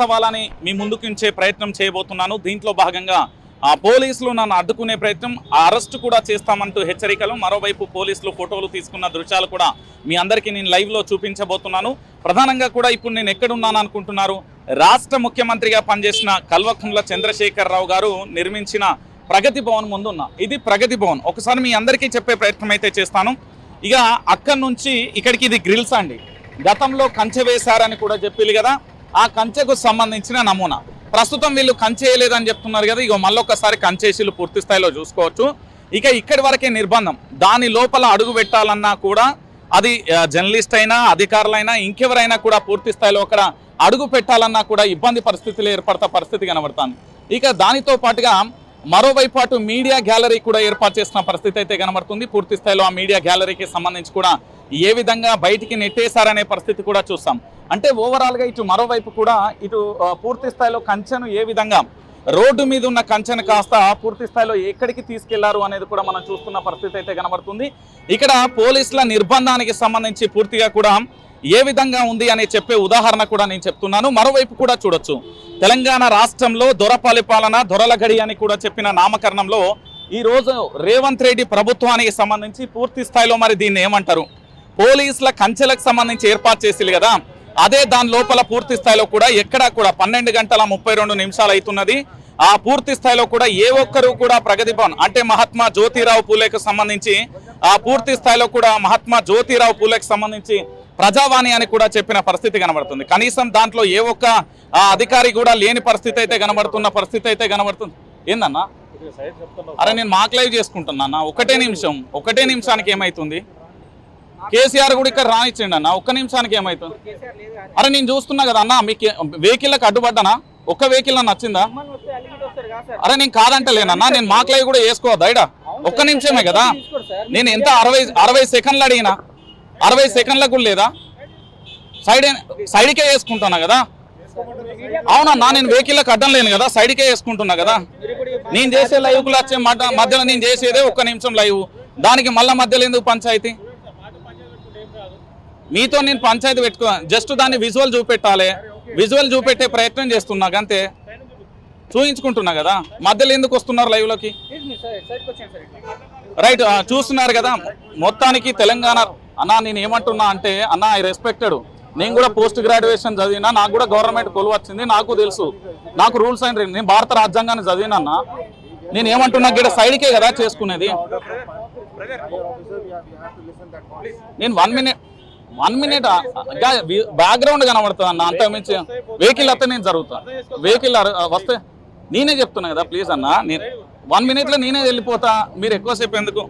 వాస్తవాలని మీ ముందుకు ఉంచే ప్రయత్నం చేయబోతున్నాను. దీంట్లో భాగంగా ఆ పోలీసులు నన్ను అడ్డుకునే ప్రయత్నం ఆ అరెస్ట్ కూడా చేస్తామంటూ హెచ్చరికలు. మరోవైపు పోలీసులు ఫోటోలు తీసుకున్న దృశ్యాలు కూడా మీ అందరికీ నేను లైవ్లో చూపించబోతున్నాను. ప్రధానంగా కూడా ఇప్పుడు నేను ఎక్కడున్నాను అనుకుంటున్నారు రాష్ట్ర ముఖ్యమంత్రిగా పనిచేసిన కల్వకుంట్ల చంద్రశేఖరరావు గారు నిర్మించిన ప్రగతి భవన్ ముందున్నా. ఇది ప్రగతి భవన్. ఒకసారి మీ అందరికీ చెప్పే ప్రయత్నం అయితే చేస్తాను. ఇక అక్కడి నుంచి ఇక్కడికి ఇది గ్రిల్స్ అండి. గతంలో కంచె వేశారని కూడా చెప్పిల్లు కదా. ఆ కంచెకు సంబంధించిన నమూనా. ప్రస్తుతం వీళ్ళు కంచేయలేదని చెప్తున్నారు కదా ఇక మళ్ళొకసారి కంచేసీలు పూర్తి స్థాయిలో చూసుకోవచ్చు. ఇక ఇక్కడి వరకే నిర్బంధం. దాని లోపల అడుగు పెట్టాలన్నా కూడా అది జర్నలిస్ట్ అయినా అధికారులైనా ఇంకెవరైనా కూడా పూర్తి స్థాయిలో అక్కడ అడుగు పెట్టాలన్నా కూడా ఇబ్బంది పరిస్థితులు ఏర్పడతా పరిస్థితి కనబడుతుంది. ఇక దానితో పాటుగా మరోవైపు అటు మీడియా గ్యాలరీ కూడా ఏర్పాటు చేసిన పరిస్థితి అయితే కనబడుతుంది. పూర్తి స్థాయిలో ఆ మీడియా గ్యాలరీకి సంబంధించి కూడా ఏ విధంగా బయటికి నెట్టేశారనే పరిస్థితి కూడా చూస్తాం. అంటే ఓవరాల్గా ఇటు మరోవైపు కూడా ఇటు పూర్తి స్థాయిలో కంచెను ఏ విధంగా రోడ్డు మీద ఉన్న కంచెను కాస్త పూర్తి స్థాయిలో ఎక్కడికి తీసుకెళ్ళారు అనేది కూడా మనం చూస్తున్న పరిస్థితి అయితే కనబడుతుంది. ఇక్కడ పోలీసుల నిర్బంధానికి సంబంధించి పూర్తిగా కూడా ఏ విధంగా ఉంది అని చెప్పే ఉదాహరణ కూడా నేను చెప్తున్నాను. మరోవైపు కూడా చూడొచ్చు. తెలంగాణ రాష్ట్రంలో దొరపాలి పాలన దొరల గడి అని కూడా చెప్పిన నామకరణంలో ఈ రోజు రేవంత్ రెడ్డి ప్రభుత్వానికి సంబంధించి పూర్తి స్థాయిలో మరి దీన్ని ఏమంటారు? పోలీసుల కంచెలకు సంబంధించి ఏర్పాటు చేసిల్లు కదా. అదే దాని లోపల పూర్తి స్థాయిలో కూడా ఎక్కడా కూడా పన్నెండు గంటల ముప్పై రెండు నిమిషాలు అవుతున్నది. ఆ పూర్తి స్థాయిలో కూడా ఏ ఒక్కరు కూడా ప్రగతి భవన్ అంటే మహాత్మా జ్యోతిరావు పూలేకు సంబంధించి ఆ పూర్తి స్థాయిలో కూడా మహాత్మా జ్యోతిరావు పూలేకు సంబంధించి ప్రజావాణి అని కూడా చెప్పిన పరిస్థితి కనబడుతుంది. కనీసం దాంట్లో ఏ ఒక్క ఆ, అధికారి కూడా లేని పరిస్థితి అయితే కనబడుతున్న పరిస్థితి అయితే కనబడుతుంది. ఏందన్నా? అరే నేను మాక్ లైవ్ చేసుకుంటున్నా ఒకటే నిమిషం ఒకటే నిమిషానికి ఏమైతుంది? కేసీఆర్ కూడా ఇక్కడ రానిచ్చండి అన్న. ఒక్క నిమిషానికి ఏమవుతుంది అరే నేను చూస్తున్నా కదా అన్న మీకు వెహికల్కి అడ్డుపడ్డానా? ఒక్క వెహికల్ నచ్చిందా? అరే నేను కాదంటలేనన్నా నేను మాక్ లైవ్ కూడా వేసుకోవద్దా? ఇడ? ఒక్క నిమిషమే కదా. నేను ఎంత అరవై అరవై సెకండ్లు అడిగినా? అరవై సెకండ్లకు లేదా? సైడ్ సైడ్కే వేసుకుంటున్నా కదా? అవునన్నా నేను వెహికల్కి అడ్డం లేను కదా సైడ్కే వేసుకుంటున్నా కదా? నేను చేసే లైవ్కులు వచ్చే మధ్యలో నేను చేసేదే ఒక్క నిమిషం లైవ్. దానికి మళ్ళీ మధ్యలో ఎందుకు పంచాయతీ? మీతో నేను పంచాయతీ పెట్టుకో జస్ట్ దాన్ని విజువల్ చూపెట్టాలి విజువల్ చూపెట్టే ప్రయత్నం చేస్తున్నా అంతే చూయించుకుంటున్నా కదా మధ్యలో ఎందుకు వస్తున్నారు లైవ్లోకి రైట్ చూస్తున్నారు కదా మొత్తానికి తెలంగాణ అన్నా నేను ఏమంటున్నా అంటే అన్న ఐ రెస్పెక్టెడ్ నేను కూడా పోస్ట్ గ్రాడ్యుయేషన్ చదివినా నాకు కూడా గవర్నమెంట్ కొలువు వచ్చింది నాకు తెలుసు నాకు రూల్స్ అండ్ నేను భారత రాజ్యాంగాన్ని చదివినా అన్న నేను ఏమంటున్నా ఇక్కడ సైడ్కే కదా చేసుకునేది నేను one minute one minute background కనబడుతుంది అన్న అంత మించి వెహికల్ వస్తే నేను జరుగుతా. వెహికల్ uh, వస్తే నేనే చెప్తున్నా కదా ప్లీజ్ అన్న నేను వన్ మినిట్లో నేనే వెళ్ళిపోతా మీరు ఎక్కువసేపు ఎందుకు?